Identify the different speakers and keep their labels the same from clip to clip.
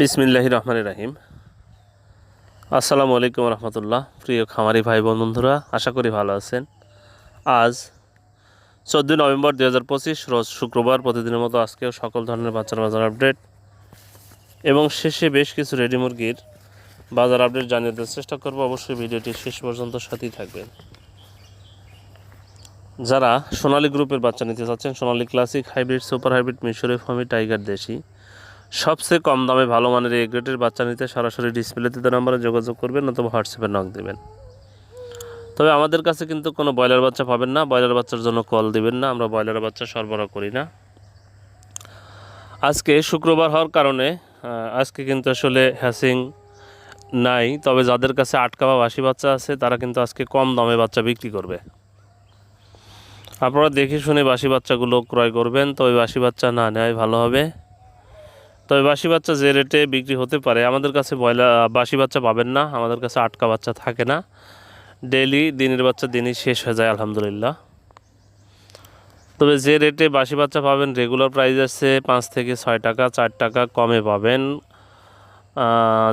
Speaker 1: বিসমিল্লাহ রহমান রাহিম। আসসালামু আলাইকুম রহমতুল্লাহ। প্রিয় খামারি ভাই বোন বন্ধুরা, আশা করি ভালো আছেন। আজ চোদ্দোই নভেম্বর দু হাজার পঁচিশ, রোজ শুক্রবার প্রতিদিনের মতো আজকেও সকল ধরনের বাচ্চার বাজার আপডেট এবং শেষে বেশ কিছু রেডি মুরগির বাজার আপডেট জানিয়ে দেওয়ার চেষ্টা করব। অবশ্যই ভিডিওটি শেষ পর্যন্ত সাথেই থাকবেন। যারা সোনালী গ্রুপের বাচ্চা নিতে চাচ্ছেন, Sonali classic hybrid, super hybrid মিশরে ফমি টাইগার, দেশি সবচেয়ে কম দামে ভালো মানের এই গ্রেটের বাচ্চা নিতে সরাসরি ডিসপ্লেতে তো নাম্বারে যোগাযোগ করবেন অথবা হোয়াটসঅ্যাপে নক দেবেন। তবে আমাদের কাছে কিন্তু কোনো ব্রয়লার বাচ্চা পাবেন না। ব্রয়লার বাচ্চার জন্য কল দিবেন না। আমরা ব্রয়লার বাচ্চা সরবরাহ করি না। আজকে শুক্রবার হওয়ার কারণে আজকে কিন্তু আসলে হ্যাসিং নাই। তবে যাদের কাছে আটকা বা বাসি বাচ্চা আছে, তারা কিন্তু আজকে কম দামে বাচ্চা বিক্রি করবে। আপনারা দেখে শুনে বাসি বাচ্চাগুলো ক্রয় করবেন। তবে বাসি বাচ্চা না নেয় ভালো হবে। তবে বাসি বাচ্চা যে রেটে বিক্রি হতে পারে, আমাদের কাছে ব্রয়লার বাসি বাচ্চা পাবেন না, আমাদের কাছে আটকা বাচ্চা থাকে না। ডেলি দিনের বাচ্চা দিনই শেষ হয়ে যায়, আলহামদুলিল্লাহ। তবে যে রেটে বাসি বাচ্চা পাবেন রেগুলার প্রাইস আছে পাঁচ থেকে ছয় টাকা, চার টাকা কমে পাবেন।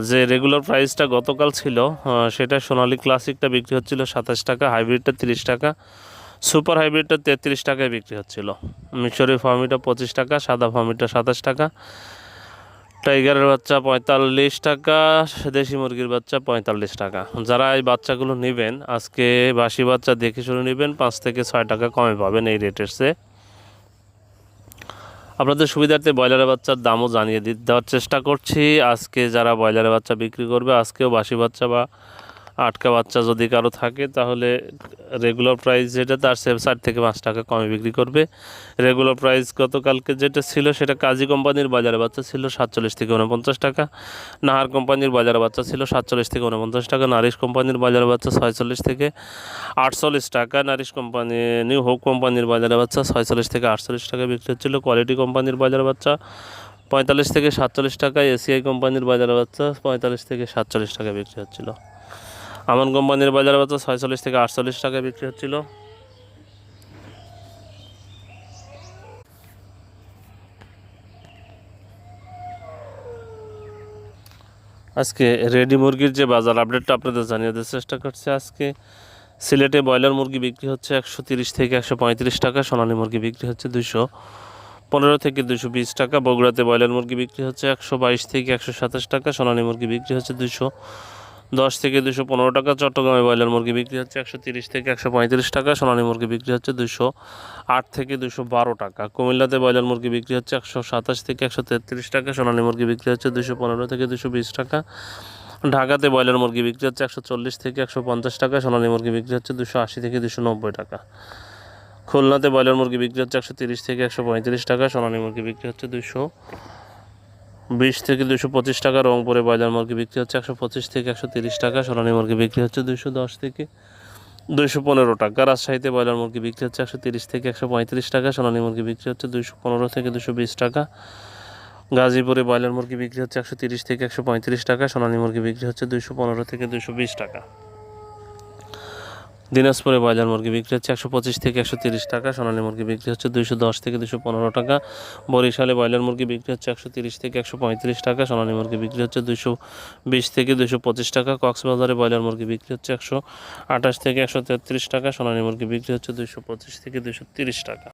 Speaker 1: যে রেগুলার প্রাইসটা গতকাল ছিল সেটা সোনালী ক্লাসিকটা বিক্রি হচ্ছিল সাতাশ টাকা হাইব্রিডটা তিরিশ টাকা সুপার হাইব্রিডটা তেত্রিশ টাকায় বিক্রি হচ্ছিল। মিশরি ফার্মিটা পঁচিশ টাকা, সাদা ফার্মিটা সাতাশ টাকা টাইগারের বাচ্চা পঁয়তাল্লিশ টাকা, দেশি মুরগির বাচ্চা পঁয়তাল্লিশ টাকা। যারা এই বাচ্চাগুলো নেবেন, আজকে বাসি বাচ্চা দেখে শুনে নেবেন, পাঁচ থেকে ছয় টাকা কমে পাবেন এই রেটের সে আপনাদের সুবিধার্থে ব্রয়লারের বাচ্চার দামও জানিয়ে দেওয়ার চেষ্টা করছি। আজকে যারা ব্রয়লারের বাচ্চা বিক্রি করবে, আজকেও বাসি বাচ্চা বা আটকা বাচ্চা যদি কারও থাকে, তাহলে রেগুলার প্রাইস যেটা তার সেভ ষাট থেকে পাঁচ টাকা কমে বিক্রি করবে। রেগুলার প্রাইস গতকালকে যেটা ছিল সেটা কাজী কোম্পানির বাজারে বাচ্চা ছিল সাতচল্লিশ থেকে উনপঞ্চাশ টাকা। নাহার কোম্পানির বাজারে বাচ্চা ছিল সাতচল্লিশ থেকে উনপঞ্চাশ টাকা। নারিশ কোম্পানির বাজারে বাচ্চা ছয়চল্লিশ থেকে আটচল্লিশ টাকা। নারিশ কোম্পানি, নিউ হোক কোম্পানির বাজারে বাচ্চা ছয়চল্লিশ থেকে আটচল্লিশ টাকা বিক্রি হচ্ছিল। কোয়ালিটি কোম্পানির বাজারে বাচ্চা পঁয়তাল্লিশ থেকে সাতচল্লিশ টাকা। এসিআই কোম্পানির বাজারে বাচ্চা পঁয়তাল্লিশ থেকে সাতচল্লিশ টাকা বিক্রি হচ্ছিল। আমান কোম্পানির বাজারে বাচ্চা ছয়চল্লিশ থেকে আটচল্লিশ টাকা বিক্রি হচ্ছিল। আজকে রেডি মুরগির যে বাজার আপডেটটা আপনাদের জানিয়ে দেওয়ার চেষ্টা করছি। আজকে সিলেটে ব্রয়লার মুরগি বিক্রি হচ্ছে একশো তিরিশ থেকে একশো পঁয়ত্রিশ টাকা, সোনালী মুরগি বিক্রি হচ্ছে দুশো পনেরো থেকে দুশো বিশ টাকা, বগুড়াতে ব্রয়লার মুরগি বিক্রি হচ্ছে একশো বাইশ থেকে একশো সাতাশ টাকা, সোনালী মুরগি বিক্রি হচ্ছে দুশো দশ থেকে দুশো পনেরো টাকা চট্টগ্রামে ব্রয়লার মুরগি বিক্রি হচ্ছে একশো তিরিশ থেকে একশো পঁয়ত্রিশ টাকা, সোনালী মুরগি বিক্রি হচ্ছে দুশো আট থেকে দুশো বারো টাকা। কুমিল্লাতে ব্রয়লার মুরগি বিক্রি হচ্ছে একশো সাতাশ থেকে একশো তেত্রিশ টাকা, সোনালী মুরগি বিক্রি হচ্ছে দুশো পনেরো থেকে দুশো বিশ টাকা। ঢাকাতে ব্রয়লার মুরগি বিক্রি হচ্ছে একশো চল্লিশ থেকে একশো পঞ্চাশ টাকা, সোনালী মুরগি বিক্রি হচ্ছে দুশো আশি থেকে দুশো নব্বই টাকা। খুলনাতে ব্রয়লার মুরগি বিক্রি হচ্ছে একশো তিরিশ থেকে একশো পঁয়ত্রিশ টাকা, সোনালী মুরগি বিক্রি হচ্ছে দুশো বিশ থেকে দুশো পঁচিশ টাকা রংপুরে ব্রয়লার মুরগি বিক্রি হচ্ছে একশো পঁচিশ থেকে একশো তিরিশ টাকা সোনালী মুরগি বিক্রি হচ্ছে দুশো দশ থেকে দুশো পনেরো টাকা, রাজশাহীতে ব্রয়লার মুরগি বিক্রি হচ্ছে একশো তিরিশ থেকে একশো পঁয়ত্রিশ টাকা সোনালী মুরগি বিক্রি হচ্ছে দুশো পনেরো থেকে দুশো বিশ টাকা। গাজীপুরে ব্রয়লার মুরগি বিক্রি হচ্ছে একশো তিরিশ থেকে একশো পঁয়ত্রিশ টাকা সোনালী মুরগি বিক্রি হচ্ছে দুশো পনেরো থেকে দুশো বিশ টাকা। দিনাজপুরে ব্রয়লার মুরগি বিক্রি হচ্ছে একশো পঁচিশ থেকে একশো তিরিশ টাকা। সোনালী মুরগি বিক্রি হচ্ছে দুশো দশ থেকে দুশো পনেরো টাকা। বরিশালে ব্রয়লার মুরগি বিক্রি হচ্ছে একশো তিরিশ থেকে একশো পঁয়ত্রিশ টাকা। সোনালী মুরগি বিক্রি হচ্ছে দুশো বিশ থেকে দুশো পঁচিশ টাকা। কক্সবাজারে ব্রয়লার মুরগি বিক্রি হচ্ছে একশো আঠাশ থেকে একশো তেত্রিশ টাকা। সোনালী মুরগি বিক্রি হচ্ছে দুশো পঁচিশ থেকে দুশো তিরিশ টাকা।